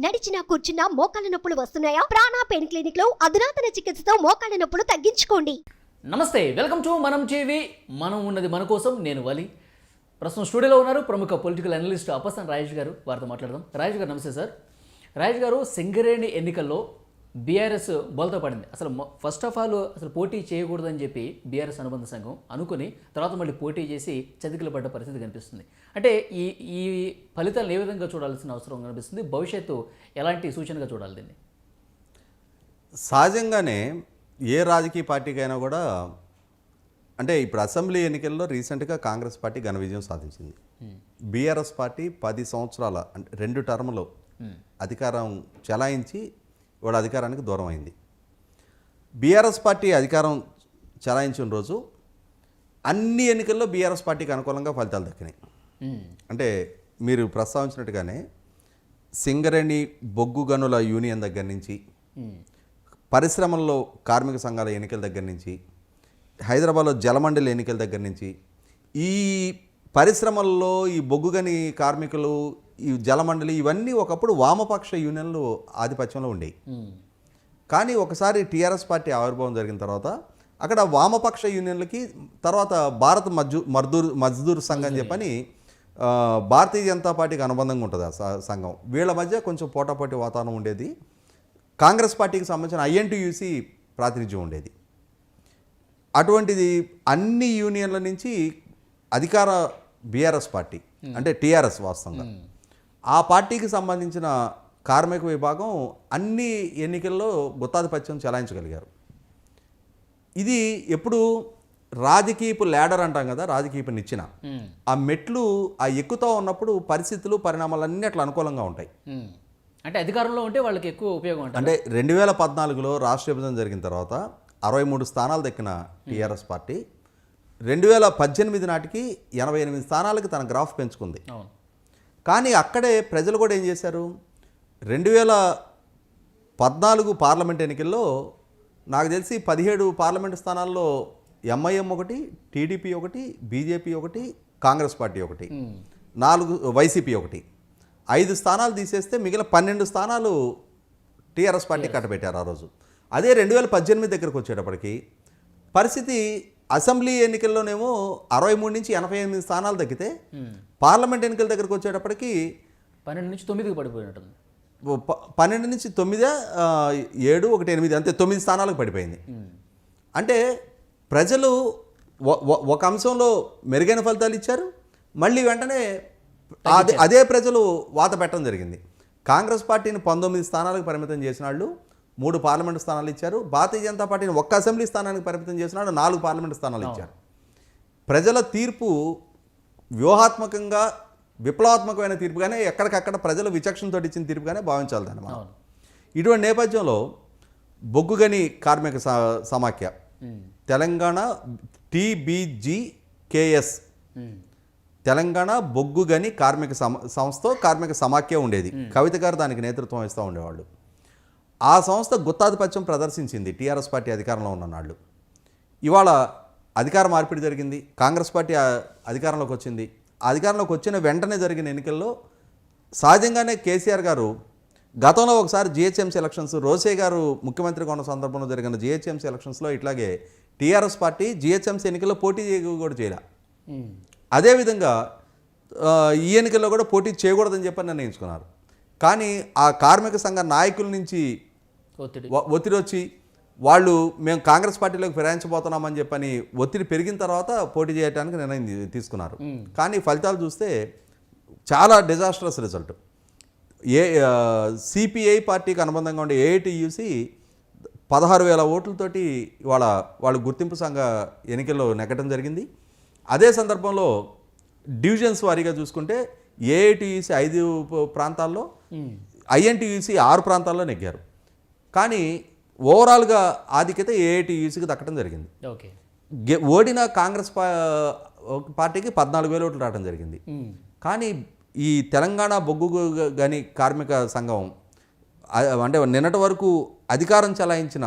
నడిచినా కూర్చున్నా మోకాళ్ళ నొప్పులు వస్తున్నాయా? ప్రాణా పెయిన్ క్లినిక్లో అధునాతన చికిత్సతో మోకాళ్ళ నొప్పులు తగ్గించుకోండి. నమస్తే వెల్కమ్ టు మనం టీవీ. మనం ఉన్నది మన కోసం నేను వలి. ప్రస్తుతం స్టూడియోలో ఉన్నారు ప్రముఖ పొలిటికల్ అనలిస్ట్ అపసన్ రాజేష్ గారు. వారితో మాట్లాడదాం. రాజేష్ గారు నమస్తే సార్. రాజేష్ గారు సింగరేణి ఎన్నికల్లో బీఆర్ఎస్ బోల్తో పడింది. అసలు ఫస్ట్ ఆఫ్ ఆల్ అసలు పోటీ చేయకూడదని చెప్పి బీఆర్ఎస్ అనుబంధ సంఘం అనుకుని తర్వాత మళ్ళీ పోటీ చేసి చతికిల పడ్డ పరిస్థితి కనిపిస్తుంది. అంటే ఈ ఈ ఫలితాలను ఏ విధంగా చూడాల్సిన అవసరం కనిపిస్తుంది? భవిష్యత్తు ఎలాంటి సూచనగా చూడాలి దీన్ని? సహజంగానే ఏ రాజకీయ పార్టీకైనా కూడా అంటే ఇప్పుడు అసెంబ్లీ ఎన్నికల్లో రీసెంట్గా కాంగ్రెస్ పార్టీ ఘన విజయం సాధించింది. బీఆర్ఎస్ పార్టీ పది సంవత్సరాల అంటే రెండు టర్ములో అధికారం చెలాయించి వాడు అధికారానికి దూరం అయింది బీఆర్ఎస్ పార్టీ అధికారం చెలాయించిన రోజు అన్ని ఎన్నికల్లో బీఆర్ఎస్ పార్టీకి అనుకూలంగా ఫలితాలు దక్కినాయి. అంటే మీరు ప్రస్తావించినట్టుగానే సింగరేణి బొగ్గు గనుల యూనియన్ దగ్గర నుంచి. పరిశ్రమల్లో కార్మిక సంఘాల ఎన్నికల దగ్గర నుంచి హైదరాబాద్లో జలమండలి ఎన్నికల దగ్గర నుంచి ఈ పరిశ్రమల్లో ఈ బొగ్గుగని కార్మికులు ఈ జలమండలి ఇవన్నీ ఒకప్పుడు వామపక్ష యూనియన్లు ఆధిపత్యంలో ఉండేవి. కానీ ఒకసారి టీఆర్ఎస్ పార్టీ ఆవిర్భావం జరిగిన తర్వాత అక్కడ వామపక్ష యూనియన్లకి తర్వాత భారత్ మజ్జూ మర్దూర్ మజ్దూర్ సంఘం చెప్పని భారతీయ జనతా పార్టీకి అనుబంధంగా ఉంటుంది ఆ సంఘం. వీళ్ళ మధ్య కొంచెం పోటాపోటీ వాతావరణం ఉండేది. కాంగ్రెస్ పార్టీకి సంబంధించిన ఐఎన్టీయూసీ ప్రాతినిధ్యం ఉండేది. అటువంటిది అన్ని యూనియన్ల నుంచి అధికార బీఆర్ఎస్ పార్టీ అంటే టీఆర్ఎస్ వాస్తవంగా. ఆ పార్టీకి సంబంధించిన కార్మిక విభాగం అన్ని ఎన్నికల్లో గుత్తాధిపత్యం చెలాయించగలిగారు. ఇది ఎప్పుడు రాజకీయపు ల్యాడర్ అంటాం కదా రాజకీయపు నిచ్చిన. ఆ మెట్లు ఆ ఎక్కుతూ ఉన్నప్పుడు పరిస్థితులు పరిణామాలన్నీ అట్లా అనుకూలంగా ఉంటాయి. అంటే అధికారంలో ఉంటే వాళ్ళకి ఎక్కువ ఉపయోగం అంటే రెండు వేల పద్నాలుగులో రాష్ట్ర విభజన జరిగిన తర్వాత అరవై మూడు స్థానాలు దక్కిన టీఆర్ఎస్ పార్టీ రెండు వేల పద్దెనిమిది నాటికి ఎనభై ఎనిమిది స్థానాలకు తన గ్రాఫ్ పెంచుకుంది. కానీ అక్కడే ప్రజలు కూడా ఏం చేశారు? రెండు వేల పద్నాలుగు పార్లమెంట్ ఎన్నికల్లో నాకు తెలిసి పదిహేడు పార్లమెంట్ స్థానాల్లో ఎంఐఎం ఒకటి టీడీపీ ఒకటి బీజేపీ ఒకటి కాంగ్రెస్ పార్టీ ఒకటి. నాలుగు వైసీపీ ఒకటి. ఐదు స్థానాలు తీసేస్తే మిగిలిన పన్నెండు స్థానాలు టీఆర్ఎస్ పార్టీ కట్టబెట్టారు ఆ రోజు. అదే రెండు వేల పద్దెనిమిది దగ్గరకు వచ్చేటప్పటికి పరిస్థితి అసెంబ్లీ ఎన్నికల్లోనేమో అరవై మూడు నుంచి ఎనభై ఎనిమిది స్థానాలు తగ్గితే. పార్లమెంట్ ఎన్నికల దగ్గరకు వచ్చేటప్పటికి పన్నెండు నుంచి తొమ్మిదికి పడిపోయినట్టుంది పన్నెండు నుంచి తొమ్మిదే ఏడు ఒకటి ఎనిమిది అంతే తొమ్మిది స్థానాలకు పడిపోయింది. అంటే ప్రజలు ఒక అంశంలో మెరుగైన ఫలితాలు ఇచ్చారు మళ్ళీ వెంటనే అదే అదే ప్రజలు వాత పెట్టడం జరిగింది కాంగ్రెస్ పార్టీని పంతొమ్మిది స్థానాలకు పరిమితం చేసిన వాళ్ళు మూడు పార్లమెంటు స్థానాలు ఇచ్చారు. భారతీయ జనతా పార్టీని ఒక్క అసెంబ్లీ స్థానానికి పరిమితం చేసిన వాళ్ళు నాలుగు పార్లమెంటు స్థానాలు ఇచ్చారు. ప్రజల తీర్పు వ్యూహాత్మకంగా విప్లవాత్మకమైన తీర్పుగానే ఎక్కడికక్కడ ప్రజలు విచక్షణతో ఇచ్చిన తీర్పుగానే భావించాలి దాన్ని మనం ఇటువంటి నేపథ్యంలో బొగ్గుగని కార్మిక సమాఖ్య. తెలంగాణ టీబీజీకేఎస్. తెలంగాణ బొగ్గుగని కార్మిక సమ సంస్థ కార్మిక సమాఖ్య ఉండేది. కవిత గారు దానికి నేతృత్వం ఇస్తూ ఉండేవాళ్ళు. ఆ సంస్థ గుత్తాధిపత్యం ప్రదర్శించింది. టీఆర్ఎస్ పార్టీ అధికారంలో ఉన్న నాళ్ళు. ఇవాళ అధికార మార్పిడి జరిగింది. కాంగ్రెస్ పార్టీ అధికారంలోకి వచ్చింది. అధికారంలోకి వచ్చిన వెంటనే జరిగిన ఎన్నికల్లో సహజంగానే కేసీఆర్ గారు గతంలో ఒకసారి జిహెచ్ఎంసీ ఎలక్షన్స్ రోసే గారు ముఖ్యమంత్రిగా ఉన్న సందర్భంలో జరిగిన జిహెచ్ఎంసీ ఎలక్షన్స్లో ఇట్లాగే టీఆర్ఎస్ పార్టీ జిహెచ్ఎంసీ ఎన్నికల్లో పోటీ చేయ- కూడా చేయలే. అదేవిధంగా ఈ ఎన్నికల్లో కూడా పోటీ చేయకూడదని చెప్పని నిర్ణయించుకున్నారు. కానీ ఆ కార్మిక సంఘ నాయకుల నుంచి ఒత్తిడి. ఒత్తిడి వచ్చి వాళ్ళు మేము కాంగ్రెస్ పార్టీలోకి ఫిరాయించబోతున్నామని చెప్పని ఒత్తిడి పెరిగిన తర్వాత పోటీ చేయడానికి నిర్ణయం తీసుకున్నారు. కానీ ఫలితాలు చూస్తే చాలా డిజాస్ట్రస్ రిజల్ట్. ఏ సిపిఐ పార్టీకి అనుబంధంగా ఉండే ఏఐటియుసి పదహారు వేల ఓట్లతోటి ఇవాళ వాళ్ళు గుర్తింపు సంఘ ఎన్నికల్లో నెగ్గడం జరిగింది. అదే సందర్భంలో డివిజన్స్ వారీగా చూసుకుంటే ఏఐటియుసి ఐదు ప్రాంతాల్లో. ఐఎన్టీయూసీ ఆరు ప్రాంతాల్లో నెగ్గారు. కానీ ఓవరాల్గా ఆధిక్యత ఏఐటీయూసీకి దక్కడం జరిగింది. ఓకే. ఓడిన కాంగ్రెస్ పార్టీకి పద్నాలుగు వేల ఓట్లు రావడం జరిగింది. కానీ ఈ తెలంగాణ బొగ్గు గని కార్మిక సంఘం అంటే నిన్నటి వరకు అధికారం చలాయించిన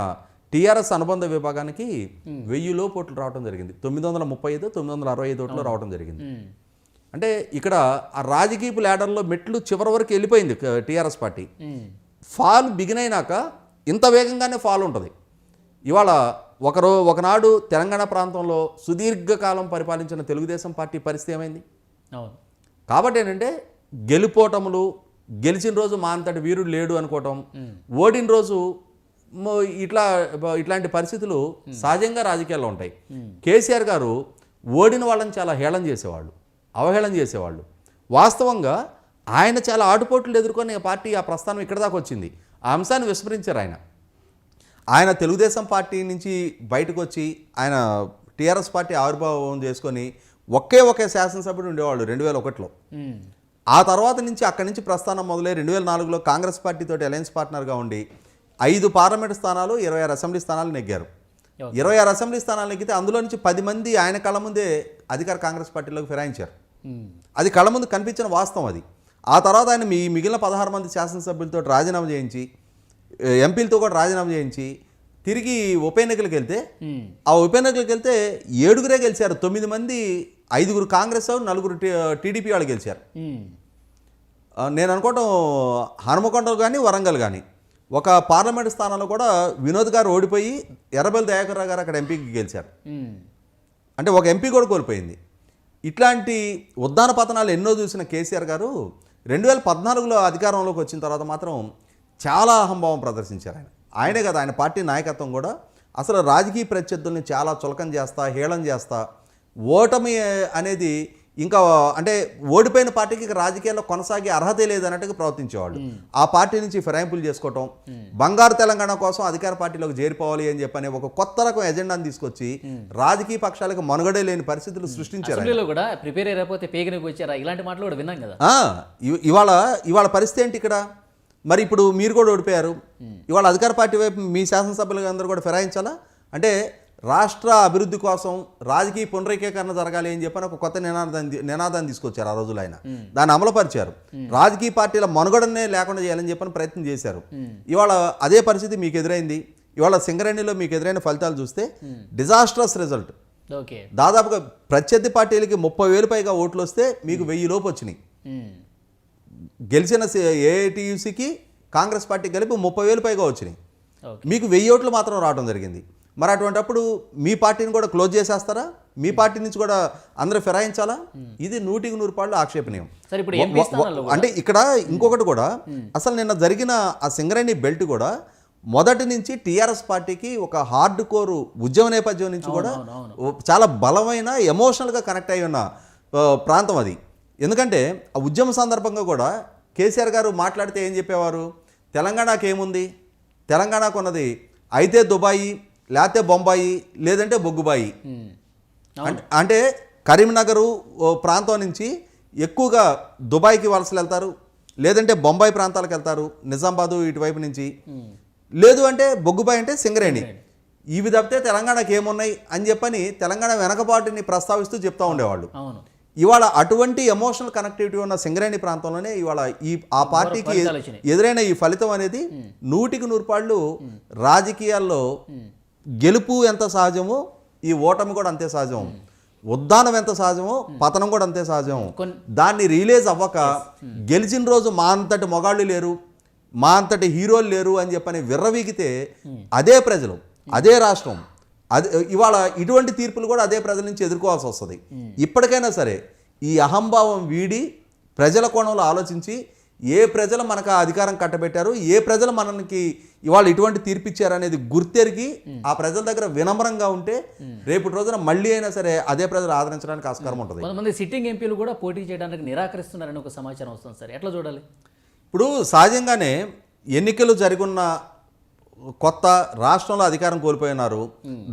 టీఆర్ఎస్ అనుబంధ విభాగానికి వెయ్యి లోపు ఓట్లు రావడం జరిగింది. తొమ్మిది వందల ముప్పై ఐదు తొమ్మిది వందల అరవై ఐదు ఓట్లు రావడం జరిగింది. అంటే ఇక్కడ ఆ రాజకీయపు ల్యాడర్లో మెట్లు చివరి వరకు వెళ్ళిపోయింది టీఆర్ఎస్ పార్టీ. ఫాల్ బిగిన్ అయినాక ఇంత వేగంగానే ఫాల్ ఉంటుంది. ఇవాళ ఒకరో ఒకనాడు తెలంగాణ ప్రాంతంలో సుదీర్ఘకాలం పరిపాలించిన తెలుగుదేశం పార్టీ పరిస్థితి ఏమైంది? అవును. కాబట్టి ఏంటంటే గెలుపోటములు గెలిచిన రోజు మా అంతటి వీరుడు లేడు అనుకోవటం ఓడిన రోజు ఇట్లా ఇట్లాంటి పరిస్థితులు సహజంగా రాజకీయాల్లో ఉంటాయి. కేసీఆర్ గారు ఓడిన వాళ్ళని చాలా హేళన చేసేవాళ్ళు అవహేళన చేసేవాళ్ళు. వాస్తవంగా ఆయన చాలా ఆటుపోట్లు ఎదుర్కొని పార్టీ ఆ ప్రస్థానం ఇక్కడ దాకా వచ్చింది. ఆ అంశాన్ని విస్మరించారు ఆయన ఆయన తెలుగుదేశం పార్టీ నుంచి బయటకు వచ్చి ఆయన టీఆర్ఎస్ పార్టీ ఆవిర్భావం చేసుకొని ఒకే ఒకే శాసనసభ్యుడు ఉండేవాళ్ళు రెండు వేల ఒకటిలో. ఆ తర్వాత నుంచి అక్కడి నుంచి ప్రస్థానం మొదలై రెండు వేల నాలుగులో కాంగ్రెస్ పార్టీతో అలయన్స్ పార్ట్నర్గా ఉండి ఐదు పార్లమెంట్ స్థానాలు ఇరవై ఆరు అసెంబ్లీ స్థానాలు నెగ్గారు. ఇరవై ఆరు అసెంబ్లీ స్థానాలు నెగ్గితే అందులో నుంచి పది మంది ఆయన కళ్ళ ముందే అధికార కాంగ్రెస్ పార్టీలోకి ఫిరాయించారు. అది కళ్ళ ముందు కనిపించిన వాస్తవం అది ఆ తర్వాత ఆయన మీ మిగిలిన పదహారు మంది శాసనసభ్యులతో రాజీనామా చేయించి ఎంపీలతో కూడా రాజీనామా చేయించి తిరిగి ఉప ఎన్నికలకు వెళ్తే. ఆ ఉప ఎన్నికలకు వెళ్తే ఏడుగురే గెలిచారు. తొమ్మిది మంది ఐదుగురు కాంగ్రెస్ నలుగురు టీడీపీ వాళ్ళు గెలిచారు. నేను అనుకోవటం హనుమకొండలు కానీ వరంగల్ కానీ. ఒక పార్లమెంట్ స్థానంలో కూడా వినోద్ గారు ఓడిపోయి ఎర్రబెల్లి దయాకర్ రావు గారు అక్కడ ఎంపీకి గెలిచారు. అంటే ఒక ఎంపీ కూడా కోల్పోయింది. ఇట్లాంటి ఉద్దాన పతనాలు ఎన్నో చూసిన కేసీఆర్ గారు రెండు వేల పద్నాలుగులో అధికారంలోకి వచ్చిన తర్వాత మాత్రం చాలా అహంభావం ప్రదర్శించారు ఆయన. ఆయనే కదా ఆయన పార్టీ నాయకత్వం కూడా. అసలు రాజకీయ ప్రత్యర్థుల్ని చాలా చులకం చేస్తా హేళన చేస్తా ఓటమి అనేది ఇంకా అంటే ఓడిపోయిన పార్టీకి రాజకీయాల్లో కొనసాగే అర్హత లేదన్నట్టుగా ప్రవర్తించేవాళ్ళు. ఆ పార్టీ నుంచి ఫిరాయింపులు చేసుకోవటం బంగారు తెలంగాణ కోసం అధికార పార్టీలోకి చేరిపోవాలి అని చెప్పని ఒక కొత్త రకం ఎజెండాను తీసుకొచ్చి రాజకీయ పక్షాలకు మనుగడే లేని పరిస్థితులు సృష్టించారు కూడా ప్రిపేర్ అయిపోతే పేగనికి వచ్చారా ఇలాంటి మాటలు కూడా విన్నాం కదా. ఇవాళ ఇవాళ పరిస్థితి ఏంటి ఇక్కడ? మరి ఇప్పుడు మీరు కూడా ఓడిపోయారు. ఇవాళ అధికార పార్టీ వైపు మీ శాసనసభ్యులు అందరూ కూడా ఫిరాయించాలా? అంటే రాష్ట్ర అభివృద్ధి కోసం రాజకీయ పునరేకీకరణ జరగాలి అని చెప్పని ఒక కొత్త నినాదాన్ని నినాదాన్ని తీసుకొచ్చారు ఆ రోజులు ఆయన. దాన్ని అమలుపరిచారు. రాజకీయ పార్టీల మనుగడనే లేకుండా చేయాలని చెప్పని ప్రయత్నం చేశారు. ఇవాళ అదే పరిస్థితి మీకు ఎదురైంది. ఇవాళ సింగరేణిలో మీకు ఎదురైన ఫలితాలు చూస్తే డిజాస్ట్రస్ రిజల్ట్. ఓకే. దాదాపుగా ప్రత్యర్థి పార్టీలకి ముప్పై వేలు పైగా ఓట్లు వస్తే మీకు వెయ్యి లోపు వచ్చినాయి. గెలిచిన ఏఐటీయూసీకి కాంగ్రెస్ పార్టీ కలిపి ముప్పై వేలు పైగా వచ్చినాయి. మీకు వెయ్యి ఓట్లు మాత్రం రావడం జరిగింది. మరి అటువంటప్పుడు మీ పార్టీని కూడా క్లోజ్ చేసేస్తారా? మీ పార్టీ నుంచి కూడా అందరూ ఫిరాయించాలా? ఇది నూటికి నూరు పాళ్ళు ఆక్షేపణీయం. అంటే ఇక్కడ ఇంకొకటి కూడా అసలు నిన్న జరిగిన ఆ సింగరేణి బెల్ట్ కూడా మొదటి నుంచి టీఆర్ఎస్ పార్టీకి ఒక హార్డ్ కోర్ ఉద్యమ నేపథ్యం నుంచి కూడా చాలా బలమైన ఎమోషనల్గా కనెక్ట్ అయి ఉన్న ప్రాంతం అది. ఎందుకంటే ఆ ఉద్యమ సందర్భంగా కూడా కేసీఆర్ గారు మాట్లాడితే ఏం చెప్పేవారు? తెలంగాణకి ఏముంది తెలంగాణకు ఉన్నది అయితే దుబాయి లేకపోతే బొంబాయి లేదంటే బొగ్గుబాయి. అంటే- కరీంనగరు ప్రాంతం నుంచి ఎక్కువగా దుబాయ్కి వలసలు వెళ్తారు లేదంటే బొంబాయి ప్రాంతాలకు వెళ్తారు నిజామాబాదు ఇటువైపు నుంచి. లేదు అంటే బొగ్గుబాయి అంటే సింగరేణి. ఇవి తప్పితే తెలంగాణకి ఏమున్నాయి అని చెప్పని తెలంగాణ వెనకబాటుని ప్రస్తావిస్తూ చెప్తా ఉండేవాళ్ళు. ఇవాళ అటువంటి ఎమోషనల్ కనెక్టివిటీ ఉన్న సింగరేణి ప్రాంతంలోనే ఇవాళ ఈ ఆ పార్టీకి. ఎదురైన ఈ ఫలితం అనేది నూటికి నూరు పాళ్ళు రాజకీయాల్లో గెలుపు ఎంత సహజమో ఈ ఓటమి కూడా అంతే సహజం. ఉద్దానం ఎంత సహజమో పతనం కూడా అంతే సహజం. దాన్ని రిలీజ్ అవ్వక గెలిచిన రోజు మా అంతటి మొగాళ్ళు లేరు మా అంతటి హీరోలు లేరు అని చెప్పని విర్రవీగితే అదే ప్రజలు అదే రాష్ట్రం. అదే ఇవాళ ఇటువంటి తీర్పులు కూడా అదే ప్రజల నుంచి ఎదుర్కోవాల్సి వస్తుంది. ఇప్పటికైనా సరే ఈ అహంభావం వీడి ప్రజల కోణంలో ఆలోచించి ఏ ప్రజలు మనకు ఆ అధికారం కట్టబెట్టారు? ఏ ప్రజలు మనకి ఇవాళ ఇటువంటి తీర్పు ఇచ్చారు అనేది గుర్తెరిగి ఆ ప్రజల దగ్గర వినమ్రంగా ఉంటే రేపటి రోజున మళ్ళీ అయినా సరే అదే ప్రజలు ఆదరించడానికి ఆస్కారం ఉంటుంది. కొంతమంది సిట్టింగ్ ఎంపీలు కూడా పోటీ చేయడానికి నిరాకరిస్తున్నారని ఒక సమాచారం వస్తుంది సార్. ఎట్లా చూడాలి? ఇప్పుడు సహజంగానే ఎన్నికలు జరిగున్న కొత్త రాష్ట్రంలో అధికారం కోల్పోయినారు.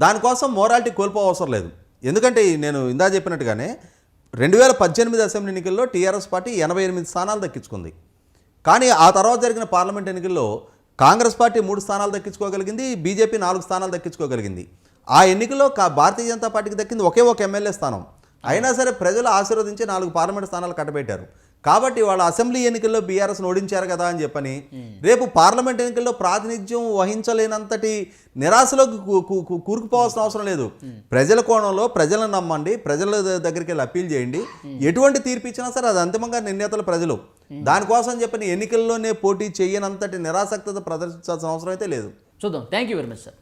దానికోసం మోరాలిటీ కోల్పోవసరం లేదు. ఎందుకంటే నేను ఇందా చెప్పినట్టుగానే రెండు వేల పద్దెనిమిది అసెంబ్లీ ఎన్నికల్లో టీఆర్ఎస్ పార్టీ ఎనభై ఎనిమిది స్థానాలు దక్కించుకుంది. కానీ ఆ తర్వాత జరిగిన పార్లమెంట్ ఎన్నికల్లో కాంగ్రెస్ పార్టీ మూడు స్థానాలు దక్కించుకోగలిగింది బీజేపీ నాలుగు స్థానాలు దక్కించుకోగలిగింది. ఆ ఎన్నికల్లో కా- భారతీయ జనతా పార్టీకి దక్కింది ఒకే ఒక ఎమ్మెల్యే స్థానం. అయినా సరే ప్రజలు ఆశీర్వదించి నాలుగు పార్లమెంట్ స్థానాలు కట్టబెట్టారు. కాబట్టి వాళ్ళ అసెంబ్లీ ఎన్నికల్లో బీఆర్ఎస్ ఓడించారు కదా అని చెప్పని రేపు పార్లమెంట్ ఎన్నికల్లో ప్రాతినిధ్యం వహించలేనంతటి నిరాశలోకి కూరుకుపోవాల్సిన అవసరం లేదు. ప్రజల కోణంలో ప్రజలను నమ్మండి ప్రజల దగ్గరికి వెళ్ళి అప్పీల్ చేయండి. ఎటువంటి తీర్పు ఇచ్చినా సరే అది అంతిమంగా నిర్ణేతలు ప్రజలు. దానికోసం చెప్పని ఎన్నికల్లోనే పోటీ చేయనంతటి నిరాసక్తత ప్రదర్శించాల్సిన అవసరం అయితే లేదు. చూద్దాం. Thank you very much sir